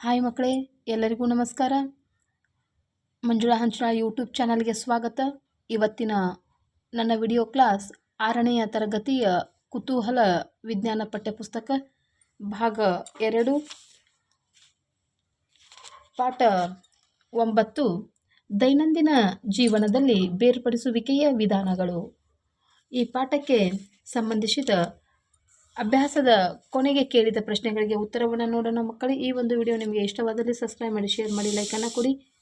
Hi ಮಕ್ಕಳೇ, ಎಲ್ಲರಿಗೂ ನಮಸ್ಕಾರ. ಮಂಜುಳಾ ಹಂಚಳ ಯೂಟ್ಯೂಬ್ ಚಾನಲ್ಗೆ ಸ್ವಾಗತ. ಇವತ್ತಿನ ನನ್ನ ವಿಡಿಯೋ ಕ್ಲಾಸ್ ಆರನೆಯ ತರಗತಿಯ ಕುತೂಹಲ ವಿಜ್ಞಾನ ಪಠ್ಯಪುಸ್ತಕ ಭಾಗ ಎರಡು, ಪಾಠ ಒಂಬತ್ತು, ದೈನಂದಿನ ಜೀವನದಲ್ಲಿ ಬೇರ್ಪಡಿಸುವಿಕೆಯ ವಿಧಾನಗಳು. ಈ ಪಾಠಕ್ಕೆ ಸಂಬಂಧಿಸಿದ ಅಭ್ಯಾಸದ ಕೊನೆಗೆ ಕೇಳಿದ ಪ್ರಶ್ನೆಗಳಿಗೆ ಉತ್ತರವನ್ನು ನೋಡೋಣ ಮಕ್ಕಳು. ಈ ಒಂದು ವಿಡಿಯೋ ನಿಮಗೆ ಇಷ್ಟವಾದಲ್ಲಿ ಸಬ್ಸ್ಕ್ರೈಬ್ ಮಾಡಿ ಶೇರ್ ಮಾಡಿ ಲೈಕನ್ನು ಕೊಡಿ.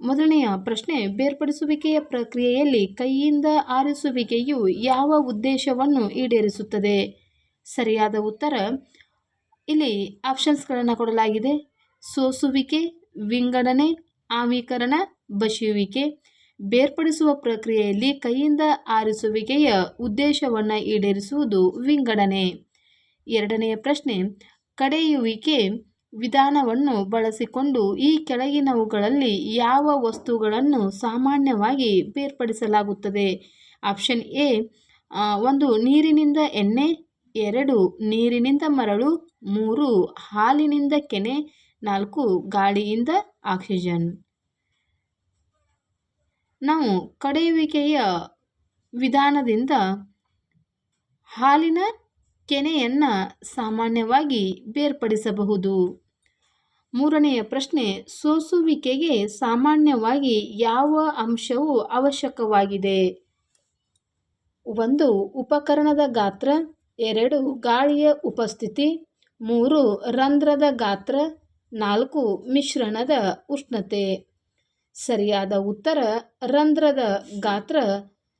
ಮೊದಲನೆಯ ಪ್ರಶ್ನೆ, ಬೇರ್ಪಡಿಸುವಿಕೆಯ ಪ್ರಕ್ರಿಯೆಯಲ್ಲಿ ಕೈಯಿಂದ ಆರಿಸುವಿಕೆಯು ಯಾವ ಉದ್ದೇಶವನ್ನು ಈಡೇರಿಸುತ್ತದೆ? ಸರಿಯಾದ ಉತ್ತರ, ಇಲ್ಲಿ ಆಪ್ಷನ್ಸ್ಗಳನ್ನು ಕೊಡಲಾಗಿದೆ. ಸೋಸುವಿಕೆ, ವಿಂಗಡಣೆ, ಆಮೀಕರಣ, ಬಸಿಯುವಿಕೆ. ಬೇರ್ಪಡಿಸುವ ಪ್ರಕ್ರಿಯೆಯಲ್ಲಿ ಕೈಯಿಂದ ಆರಿಸುವಿಕೆಯ ಉದ್ದೇಶವನ್ನು ಈಡೇರಿಸುವುದು ವಿಂಗಡಣೆ. ಎರಡನೆಯ ಪ್ರಶ್ನೆ, ಕಡೆಯುವಿಕೆ ವಿಧಾನವನ್ನು ಬಳಸಿಕೊಂಡು ಈ ಕೆಳಗಿನವುಗಳಲ್ಲಿ ಯಾವ ವಸ್ತುಗಳನ್ನು ಸಾಮಾನ್ಯವಾಗಿ ಬೇರ್ಪಡಿಸಲಾಗುತ್ತದೆ? ಆಪ್ಷನ್ ಎ ಒಂದು ನೀರಿನಿಂದ ಎಣ್ಣೆ, ಎರಡು ನೀರಿನಿಂದ ಮರಳು, ಮೂರು ಹಾಲಿನಿಂದ ಕೆನೆ, ನಾಲ್ಕು ಗಾಳಿಯಿಂದ ಆಕ್ಸಿಜನ್. ನಾವು ಕಡೆಯುವಿಕೆಯ ವಿಧಾನದಿಂದ ಹಾಲಿನ ಕೆನೆಯನ್ನು ಸಾಮಾನ್ಯವಾಗಿ ಬೇರ್ಪಡಿಸಬಹುದು. ಮೂರನೆಯ ಪ್ರಶ್ನೆ, ಸೋಸುವಿಕೆಗೆ ಸಾಮಾನ್ಯವಾಗಿ ಯಾವ ಅಂಶವು ಅವಶ್ಯಕವಾಗಿದೆ? ಒಂದು, ಉಪಕರಣದ ಗಾತ್ರ. ಎರಡು, ಗಾಳಿಯ ಉಪಸ್ಥಿತಿ. ಮೂರು, ರಂಧ್ರದ ಗಾತ್ರ. ನಾಲ್ಕು, ಮಿಶ್ರಣದ ಉಷ್ಣತೆ. ಸರಿಯಾದ ಉತ್ತರ, ರಂಧ್ರದ ಗಾತ್ರ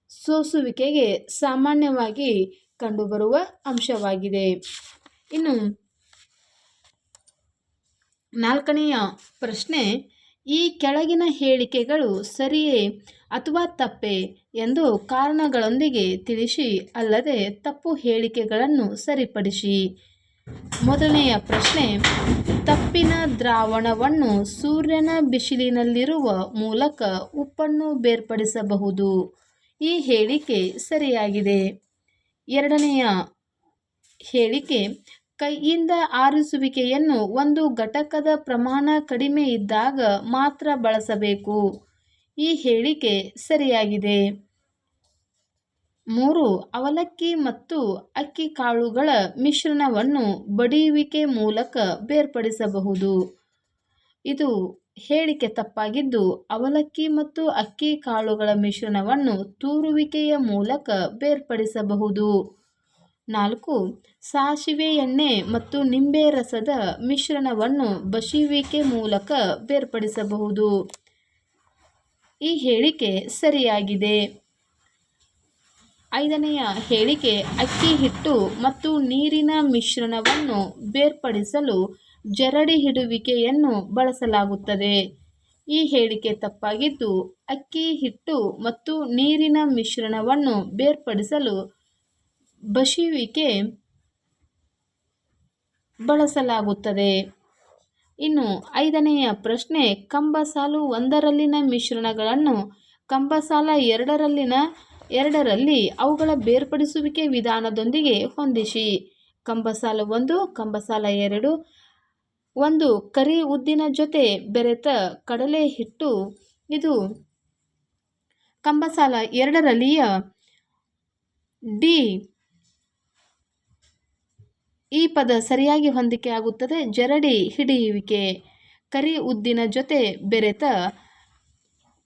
ಸೋಸುವಿಕೆಗೆ ಸಾಮಾನ್ಯವಾಗಿ ಕಂಡುಬರುವ ಅಂಶವಾಗಿದೆ. ಇನ್ನು ನಾಲ್ಕನೆಯ ಪ್ರಶ್ನೆ, ಈ ಕೆಳಗಿನ ಹೇಳಿಕೆಗಳು ಸರಿಯೇ ಅಥವಾ ತಪ್ಪೆ ಎಂದು ಕಾರಣಗಳೊಂದಿಗೆ ತಿಳಿಸಿ ಅಲ್ಲದೆ ತಪ್ಪು ಹೇಳಿಕೆಗಳನ್ನು ಸರಿಪಡಿಸಿ. ಮೊದಲನೆಯ ಪ್ರಶ್ನೆ ತಪ್ಪಿನ ದ್ರಾವಣವನ್ನು ಸೂರ್ಯನ ಬಿಸಿಲಿನಲ್ಲಿರುವ ಮೂಲಕ ಉಪ್ಪನ್ನು ಬೇರ್ಪಡಿಸಬಹುದು. ಈ ಹೇಳಿಕೆ ಸರಿಯಾಗಿದೆ. ಎರಡನೆಯ ಹೇಳಿಕೆ, ಕೈಯಿಂದ ಆರಿಸುವಿಕೆಯನ್ನು ಒಂದು ಘಟಕದ ಪ್ರಮಾಣ ಕಡಿಮೆ ಇದ್ದಾಗ ಮಾತ್ರ ಬಳಸಬೇಕು. ಈ ಹೇಳಿಕೆ ಸರಿಯಾಗಿದೆ. ಮೂರು ಅವಲಕ್ಕಿ ಮತ್ತು ಅಕ್ಕಿ ಕಾಳುಗಳ ಮಿಶ್ರಣವನ್ನು ಬಡಿಯುವಿಕೆ ಮೂಲಕ ಬೇರ್ಪಡಿಸಬಹುದು. ಇದು ಹೇಳಿಕೆ ತಪ್ಪಾಗಿದ್ದು, ಅವಲಕ್ಕಿ ಮತ್ತು ಅಕ್ಕಿ ಕಾಳುಗಳ ಮಿಶ್ರಣವನ್ನು ತೂರುವಿಕೆಯ ಮೂಲಕ ಬೇರ್ಪಡಿಸಬಹುದು. ನಾಲ್ಕು, ಸಾಸಿವೆ ಎಣ್ಣೆ ಮತ್ತು ನಿಂಬೆ ರಸದ ಮಿಶ್ರಣವನ್ನು ಬಸಿಯುವಿಕೆ ಮೂಲಕ ಬೇರ್ಪಡಿಸಬಹುದು. ಈ ಹೇಳಿಕೆ ಸರಿಯಾಗಿದೆ. ಐದನೆಯ ಹೇಳಿಕೆ, ಅಕ್ಕಿ ಹಿಟ್ಟು ಮತ್ತು ನೀರಿನ ಮಿಶ್ರಣವನ್ನು ಬೇರ್ಪಡಿಸಲು ಜರಡಿ ಹಿಡುವಿಕೆಯನ್ನು ಬಳಸಲಾಗುತ್ತದೆ. ಈ ಹೇಳಿಕೆ ತಪ್ಪಾಗಿದ್ದು, ಅಕ್ಕಿ ಹಿಟ್ಟು ಮತ್ತು ನೀರಿನ ಮಿಶ್ರಣವನ್ನು ಬೇರ್ಪಡಿಸಲು ಬಸಿಯುವಿಕೆ ಬಳಸಲಾಗುತ್ತದೆ. ಇನ್ನು ಐದನೆಯ ಪ್ರಶ್ನೆ, ಕಂಬಸಾಲು ಒಂದರಲ್ಲಿನ ಮಿಶ್ರಣಗಳನ್ನು, ಕಂಬಸಾಲ ಎರಡರಲ್ಲಿನ ಎರಡರಲ್ಲಿ ಅವುಗಳ ಬೇರ್ಪಡಿಸುವಿಕೆ ವಿಧಾನದೊಂದಿಗೆ ಹೊಂದಿಸಿ. ಕಂಬಸಾಲ ಒಂದು, ಕಂಬಸಾಲ ಎರಡು. ಒಂದು, ಕರಿ ಉದ್ದಿನ ಜೊತೆ ಬೆರೆತ ಕಡಲೆ ಹಿಟ್ಟು. ಇದು ಕಂಬಸಾಲ ಎರಡರಲ್ಲಿಯ ಡಿ. ಈ ಪದ ಸರಿಯಾಗಿ ಹೊಂದಿಕೆ ಆಗುತ್ತದೆ ಜರಡಿ ಹಿಡಿಯುವಿಕೆ. ಕರಿ ಉದ್ದಿನ ಜೊತೆ ಬೆರೆತ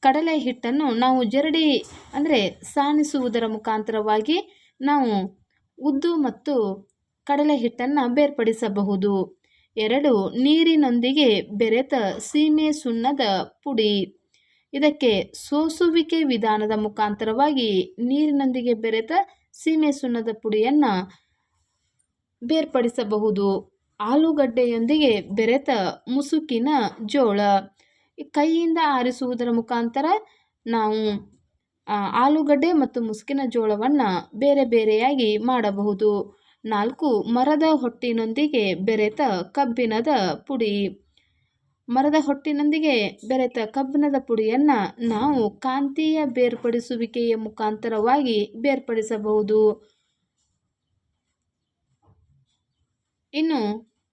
ಕಡಲೆ ಹಿಟ್ಟನ್ನು ನಾವು ಜರಡಿ, ಅಂದರೆ ಸಾಣಿಸುವುದರ ಮುಖಾಂತರವಾಗಿ ನಾವು ಉದ್ದು ಮತ್ತು ಕಡಲೆ ಹಿಟ್ಟನ್ನು ಬೇರ್ಪಡಿಸಬಹುದು. ಎರಡು, ನೀರಿನೊಂದಿಗೆ ಬೆರೆತ ಸೀಮೆ ಸುಣ್ಣದ ಪುಡಿ. ಇದಕ್ಕೆ ಸೋಸುವಿಕೆ ವಿಧಾನದ ಮುಖಾಂತರವಾಗಿ ನೀರಿನೊಂದಿಗೆ ಬೆರೆತ ಸೀಮೆ ಸುಣ್ಣದ ಪುಡಿಯನ್ನು ಬೇರ್ಪಡಿಸಬಹುದು. ಆಲೂಗಡ್ಡೆಯೊಂದಿಗೆ ಬೆರೆತ ಮುಸುಕಿನ ಜೋಳ. ಕೈಯಿಂದ ಆರಿಸುವುದರ ಮುಖಾಂತರ ನಾವು ಆಲೂಗಡ್ಡೆ ಮತ್ತು ಮುಸುಕಿನ ಜೋಳವನ್ನು ಬೇರೆ ಬೇರೆಯಾಗಿ ಮಾಡಬಹುದು. ನಾಲ್ಕು, ಮರದ ಹೊಟ್ಟಿನೊಂದಿಗೆ ಬೆರೆತ ಕಬ್ಬಿಣದ ಪುಡಿ. ಮರದ ಹೊಟ್ಟಿನೊಂದಿಗೆ ಬೆರೆತ ಕಬ್ಬಿಣದ ಪುಡಿಯನ್ನು ನಾವು ಕಾಂತೀಯ ಬೇರ್ಪಡಿಸುವಿಕೆಯ ಮುಖಾಂತರವಾಗಿ ಬೇರ್ಪಡಿಸಬಹುದು. ಇನ್ನು,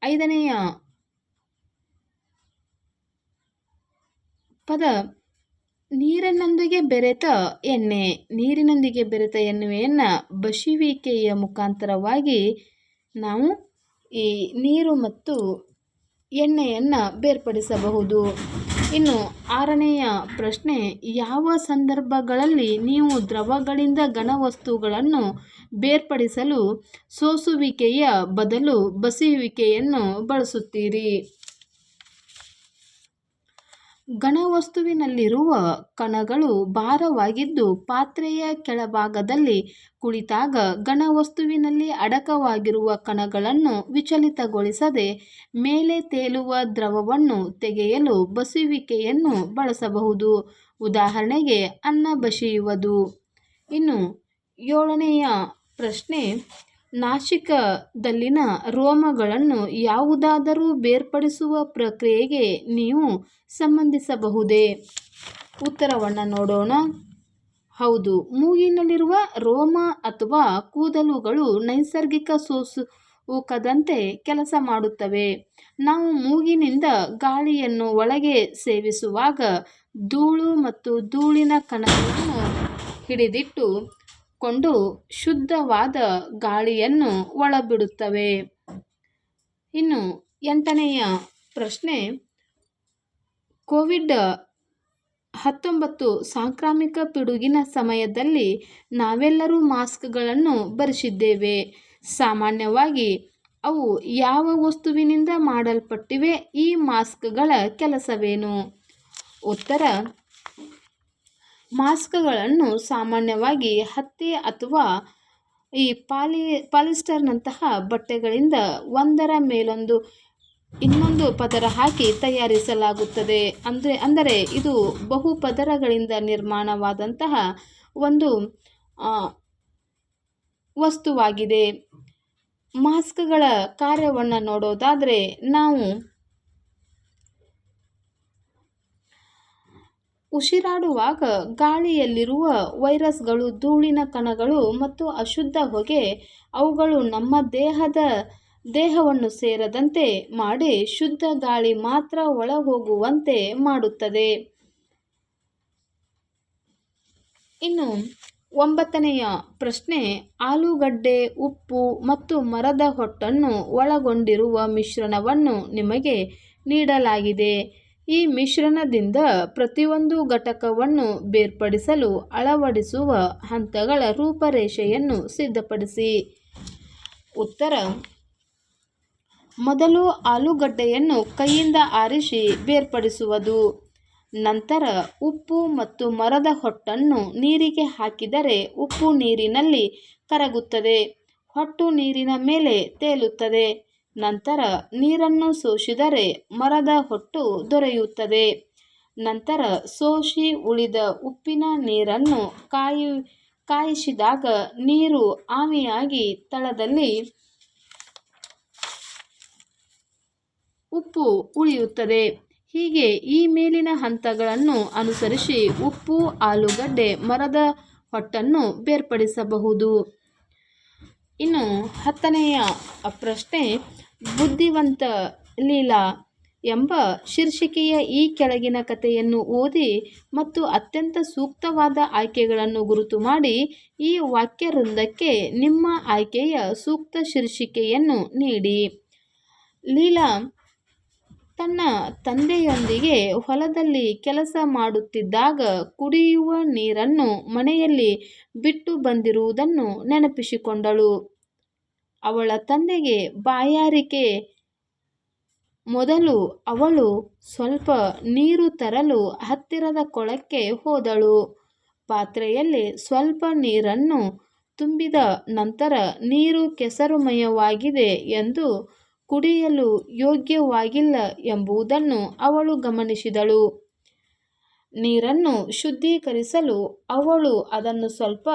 ಐದನೆಯ ಪದ ನೀರಿನೊಂದಿಗೆ ಬೆರೆತ ಎಣ್ಣೆ, ನೀರಿನೊಂದಿಗೆ ಬೆರೆತ ಎಣ್ಣೆಯನ್ನು ಬಸಿಯುವಿಕೆಯ ಮುಖಾಂತರವಾಗಿ ನಾವು ಈ ನೀರು ಮತ್ತು ಎಣ್ಣೆಯನ್ನು ಬೇರ್ಪಡಿಸಬಹುದು. ಇನ್ನು ಆರನೆಯ ಪ್ರಶ್ನೆ, ಯಾವ ಸಂದರ್ಭಗಳಲ್ಲಿ ನೀವು ದ್ರವಗಳಿಂದ ಘನವಸ್ತುಗಳನ್ನು ಬೇರ್ಪಡಿಸಲು ಸೋಸುವಿಕೆಯ ಬದಲು ಬಸಿಯುವಿಕೆಯನ್ನು ಬಳಸುತ್ತೀರಿ? ಘನವಸ್ತುವಿನಲ್ಲಿರುವ ಕಣಗಳು ಭಾರವಾಗಿದ್ದು ಪಾತ್ರೆಯ ಕೆಳಭಾಗದಲ್ಲಿ ಕುಳಿತಾಗ ಘನವಸ್ತುವಿನಲ್ಲಿ ಅಡಕವಾಗಿರುವ ಕಣಗಳನ್ನು ವಿಚಲಿತಗೊಳಿಸದೆ ಮೇಲೆ ತೇಲುವ ದ್ರವವನ್ನು ತೆಗೆಯಲು ಬಸುವಿಕೆಯನ್ನು ಬಳಸಬಹುದು. ಉದಾಹರಣೆಗೆ, ಅನ್ನ ಬಸಿಯುವುದು. ಇನ್ನು ಏಳನೆಯ ಪ್ರಶ್ನೆ ನಾಸಿಕದಲ್ಲಿನ ರೋಮಗಳನ್ನು ಯಾವುದಾದರೂ ಬೇರ್ಪಡಿಸುವ ಪ್ರಕ್ರಿಯೆಗೆ ನೀವು ಸಂಬಂಧಿಸಬಹುದೇ? ಉತ್ತರವನ್ನು ನೋಡೋಣ. ಹೌದು, ಮೂಗಿನಲ್ಲಿರುವ ರೋಮ ಅಥವಾ ಕೂದಲುಗಳು ನೈಸರ್ಗಿಕ ಸೋಸುವುಕದಂತೆ ಕೆಲಸ ಮಾಡುತ್ತವೆ. ನಾವು ಮೂಗಿನಿಂದ ಗಾಳಿಯನ್ನು ಒಳಗೆ ಸೇವಿಸುವಾಗ ಧೂಳು ಮತ್ತು ಧೂಳಿನ ಕಣಗಳನ್ನು ಹಿಡಿದಿಟ್ಟು ಕೊಂಡು ಶುದ್ಧವಾದ ಗಾಳಿಯನ್ನು ಒಳಬಿಡುತ್ತವೆ. ಇನ್ನು ಎಂಟನೆಯ ಪ್ರಶ್ನೆ, ಕೋವಿಡ್ ಹತ್ತೊಂಬತ್ತು ಸಾಂಕ್ರಾಮಿಕ ಪಿಡುಗಿನ ಸಮಯದಲ್ಲಿ ನಾವೆಲ್ಲರೂ ಮಾಸ್ಕ್ಗಳನ್ನು ಬರೆಸಿದ್ದೇವೆ ಸಾಮಾನ್ಯವಾಗಿ ಅವು ಯಾವ ವಸ್ತುವಿನಿಂದ ಮಾಡಲ್ಪಟ್ಟಿವೆ ಈ ಮಾಸ್ಕ್ಗಳ ಕೆಲಸವೇನು? ಉತ್ತರ ಮಾಸ್ಕ್ಗಳನ್ನು ಸಾಮಾನ್ಯವಾಗಿ ಹತ್ತಿ ಅಥವಾ ಈ ಪಾಲಿ, ಪಾಲಿಸ್ಟರ್ನಂತಹ ಬಟ್ಟೆಗಳಿಂದ ಒಂದರ ಮೇಲೊಂದು, ಇನ್ನೊಂದು ಪದರ ಹಾಕಿ ತಯಾರಿಸಲಾಗುತ್ತದೆ. ಅಂದರೆ ಅಂದರೆ ಇದು ಬಹು ಪದರಗಳಿಂದ ನಿರ್ಮಾಣವಾದಂತಹ ಒಂದು ವಸ್ತುವಾಗಿದೆ. ಮಾಸ್ಕ್ಗಳ ಕಾರ್ಯವನ್ನು ನೋಡೋದಾದರೆ ನಾವು ಉಸಿರಾಡುವಾಗ ಗಾಳಿಯಲ್ಲಿರುವ ವೈರಸ್ಗಳು, ಧೂಳಿನ ಕಣಗಳು ಮತ್ತು ಅಶುದ್ಧ ಹೊಗೆ, ಅವುಗಳು ನಮ್ಮ ದೇಹದ ದೇಹವನ್ನು ಸೇರದಂತೆ ಮಾಡಿ ಶುದ್ಧ ಗಾಳಿ ಮಾತ್ರ ಒಳಹೋಗುವಂತೆ ಮಾಡುತ್ತದೆ. ಇನ್ನು ಒಂಬತ್ತನೆಯ ಪ್ರಶ್ನೆ, ಆಲೂಗಡ್ಡೆ, ಉಪ್ಪು ಮತ್ತು ಮರದ ಹೊಟ್ಟನ್ನು ಒಳಗೊಂಡಿರುವ ಮಿಶ್ರಣವನ್ನು ನಿಮಗೆ ನೀಡಲಾಗಿದೆ. ಈ ಮಿಶ್ರಣದಿಂದ ಪ್ರತಿಯೊಂದು ಘಟಕವನ್ನು ಬೇರ್ಪಡಿಸಲು ಅಳವಡಿಸುವ ಹಂತಗಳ ರೂಪರೇಷೆಯನ್ನು ಸಿದ್ಧಪಡಿಸಿ. ಉತ್ತರ. ಮೊದಲು ಆಲೂಗಡ್ಡೆಯನ್ನು ಕೈಯಿಂದ ಆರಿಸಿ ಬೇರ್ಪಡಿಸುವುದು. ನಂತರ ಉಪ್ಪು ಮತ್ತು ಮರದ ಹೊಟ್ಟನ್ನು ನೀರಿಗೆ ಹಾಕಿದರೆ ಉಪ್ಪು ನೀರಿನಲ್ಲಿ ಕರಗುತ್ತದೆ. ಹೊಟ್ಟು ನೀರಿನ ಮೇಲೆ ತೇಲುತ್ತದೆ. ನಂತರ ನೀರನ್ನು ಸೋಸಿದರೆ ಮರದ ಹೊಟ್ಟು ದೊರೆಯುತ್ತದೆ. ನಂತರ ಸೋಸಿ ಉಳಿದ ಉಪ್ಪಿನ ನೀರನ್ನು ಕಾಯಿ, ಕಾಯಿಸಿದಾಗ ನೀರು ಆವಿಯಾಗಿ ತಳದಲ್ಲಿ ಉಪ್ಪು ಉಳಿಯುತ್ತದೆ. ಹೀಗೆ ಈ ಮೇಲಿನ ಹಂತಗಳನ್ನು ಅನುಸರಿಸಿ ಉಪ್ಪು, ಆಲೂಗಡ್ಡೆ, ಮರದ ಹೊಟ್ಟನ್ನು ಬೇರ್ಪಡಿಸಬಹುದು. ಇನ್ನು ಹತ್ತನೆಯ ಪ್ರಶ್ನೆ ಬುದ್ಧಿವಂತ ಲೀಲಾ ಎಂಬ ಶೀರ್ಷಿಕೆಯ ಈ ಕೆಳಗಿನ ಕಥೆಯನ್ನು ಓದಿ ಮತ್ತು ಅತ್ಯಂತ ಸೂಕ್ತವಾದ ಆಯ್ಕೆಗಳನ್ನು ಗುರುತು ಮಾಡಿ ಈ ವಾಕ್ಯವೃಂದಕ್ಕೆ ನಿಮ್ಮ ಆಯ್ಕೆಯ ಸೂಕ್ತ ಶೀರ್ಷಿಕೆಯನ್ನು ನೀಡಿ. ಲೀಲಾ ತನ್ನ ತಂದೆಯೊಂದಿಗೆ ಹೊಲದಲ್ಲಿ ಕೆಲಸ ಮಾಡುತ್ತಿದ್ದಾಗ ಕುಡಿಯುವ ನೀರನ್ನು ಮನೆಯಲ್ಲಿ ಬಿಟ್ಟು ಬಂದಿರುವುದನ್ನು ನೆನಪಿಸಿಕೊಂಡಳು. ಅವಳ ತಂದೆಗೆ ಬಾಯಾರಿಕೆ. ಮೊದಲು ಅವಳು ಸ್ವಲ್ಪ ನೀರು ತರಲು ಹತ್ತಿರದ ಕೊಳಕ್ಕೆ ಹೋದಳು. ಪಾತ್ರೆಯಲ್ಲಿ ಸ್ವಲ್ಪ ನೀರನ್ನು ತುಂಬಿದ ನಂತರ ನೀರು ಕೆಸರುಮಯವಾಗಿದೆ ಎಂದು ಕುಡಿಯಲು ಯೋಗ್ಯವಾಗಿಲ್ಲ ಎಂಬುದನ್ನು ಅವಳು ಗಮನಿಸಿದಳು. ನೀರನ್ನು ಶುದ್ಧೀಕರಿಸಲು ಅವಳು ಅದನ್ನು ಸ್ವಲ್ಪ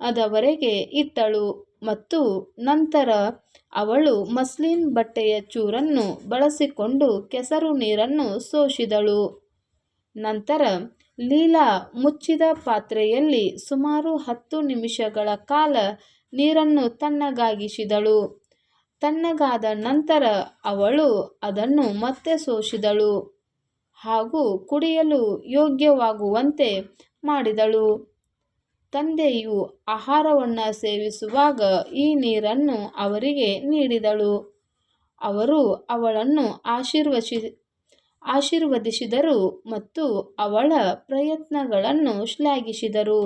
ಸಮಯದವರೆಗೆ ಇತ್ತಳು ಮತ್ತು ನಂತರ ಅವಳು ಮಸ್ಲಿನ್ ಬಟ್ಟೆಯ ಚೂರನ್ನು ಬಳಸಿಕೊಂಡು ಕೆಸರು ನೀರನ್ನು ಸೋಸಿದಳು. ನಂತರ ಲೀಲಾ ಮುಚ್ಚಿದ ಪಾತ್ರೆಯಲ್ಲಿ ಸುಮಾರು ಹತ್ತು ನಿಮಿಷಗಳ ಕಾಲ ನೀರನ್ನು ತಣ್ಣಗಾಗಿಸಿದಳು. ತಣ್ಣಗಾದ ನಂತರ ಅವಳು ಅದನ್ನು ಮತ್ತೆ ಸೋಸಿದಳು ಹಾಗೂ ಕುಡಿಯಲು ಯೋಗ್ಯವಾಗುವಂತೆ ಮಾಡಿದಳು. ತಂದೆಯು ಆಹಾರವನ್ನು ಸೇವಿಸುವಾಗ ಈ ನೀರನ್ನು ಅವರಿಗೆ ನೀಡಿದಳು. ಅವರು ಅವಳನ್ನು ಆಶೀರ್ವಚಿ, ಆಶೀರ್ವದಿಸಿದರು ಮತ್ತು ಅವಳ ಪ್ರಯತ್ನಗಳನ್ನು ಶ್ಲಾಘಿಸಿದರು.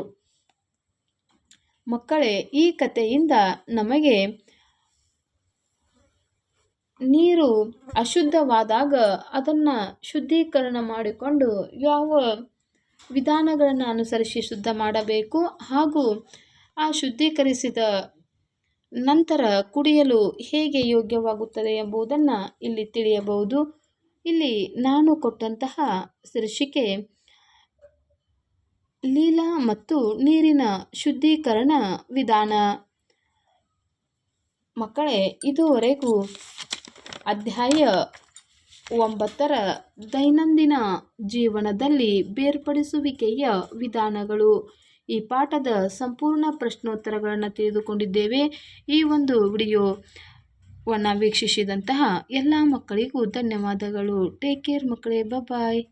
ಮಕ್ಕಳೇ, ಈ ಕಥೆಯಿಂದ ನಮಗೆ ನೀರು ಅಶುದ್ಧವಾದಾಗ ಅದನ್ನು ಶುದ್ಧೀಕರಣ ಮಾಡಿಕೊಂಡು ಯಾವ ವಿಧಾನಗಳನ್ನು ಅನುಸರಿಸಿ ಶುದ್ಧ ಮಾಡಬೇಕು ಹಾಗೂ ಆ ಶುದ್ಧೀಕರಿಸಿದ ನಂತರ ಕುಡಿಯಲು ಹೇಗೆ ಯೋಗ್ಯವಾಗುತ್ತದೆ ಎಂಬುದನ್ನು ಇಲ್ಲಿ ತಿಳಿಯಬಹುದು. ಇಲ್ಲಿ ನಾನು ಕೊಟ್ಟಂತಹ ಶೀರ್ಷಿಕೆ, ಲೀಲಾ ಮತ್ತು ನೀರಿನ ಶುದ್ಧೀಕರಣ ವಿಧಾನ. ಮಕ್ಕಳೇ, ಇದುವರೆಗೂ ಅಧ್ಯಾಯ ಒಂಬತ್ತರ ದೈನಂದಿನ ಜೀವನದಲ್ಲಿ ಬೇರ್ಪಡಿಸುವಿಕೆಯ ವಿಧಾನಗಳು. ಈ ಪಾಠದ ಸಂಪೂರ್ಣ ಪ್ರಶ್ನೋತ್ತರಗಳನ್ನು ತಿಳಿದುಕೊಂಡಿದ್ದೇವೆ. ಈ ಒಂದು ವಿಡಿಯೋವನ್ನು ವೀಕ್ಷಿಸಿದಂತಹ ಎಲ್ಲ ಮಕ್ಕಳಿಗೂ ಧನ್ಯವಾದಗಳು. ಟೇಕ್ ಕೇರ್ ಮಕ್ಕಳೇ. ಬಾಯ್